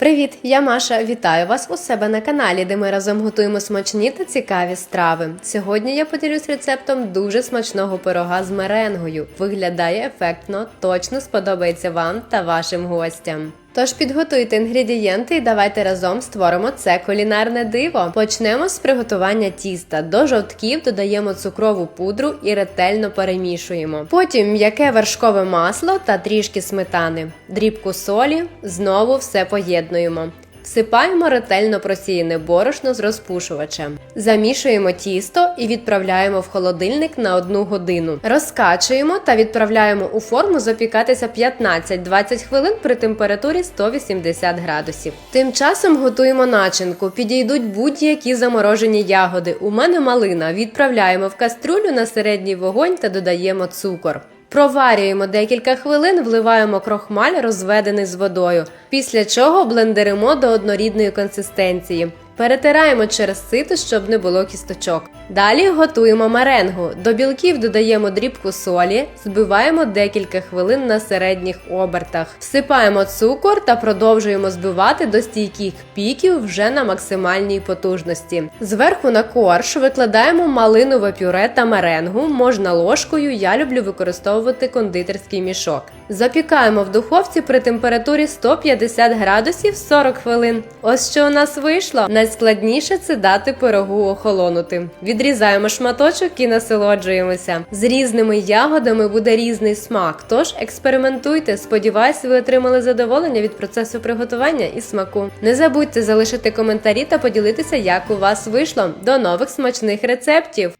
Привіт, я Маша. Вітаю вас у себе на каналі, де ми разом готуємо смачні та цікаві страви. Сьогодні я поділюсь рецептом дуже смачного пирога з меренгою. Виглядає ефектно, точно сподобається вам та вашим гостям. Тож підготуйте інгредієнти і давайте разом створимо це кулінарне диво. Почнемо з приготування тіста. До жовтків додаємо цукрову пудру і ретельно перемішуємо. Потім м'яке вершкове масло та трішки сметани, дрібку солі, знову все поєднуємо. Всипаємо ретельно просіяне борошно з розпушувачем. Замішуємо тісто і відправляємо в холодильник на 1 годину. Розкачуємо та відправляємо у форму запікатися 15-20 хвилин при температурі 180 градусів. Тим часом готуємо начинку. Підійдуть будь-які заморожені ягоди. У мене малина. Відправляємо в кастрюлю на середній вогонь та додаємо цукор. Проварюємо декілька хвилин, вливаємо крохмаль, розведений з водою, після чого блендеримо до однорідної консистенції. Перетираємо через сито, щоб не було кісточок. Далі готуємо меренгу. До білків додаємо дрібку солі, збиваємо декілька хвилин на середніх обертах. Всипаємо цукор та продовжуємо збивати до стійких піків вже на максимальній потужності. Зверху на корж викладаємо малинове пюре та меренгу. Можна ложкою, я люблю використовувати кондитерський мішок. Запікаємо в духовці при температурі 150 градусів 40 хвилин. Ось що у нас вийшло. Найскладніше це дати пирогу охолонути. Відрізаємо шматочок і насолоджуємося. З різними ягодами буде різний смак. Тож експериментуйте. Сподіваюсь, ви отримали задоволення від процесу приготування і смаку. Не забудьте залишити коментарі та поділитися, як у вас вийшло. До нових смачних рецептів!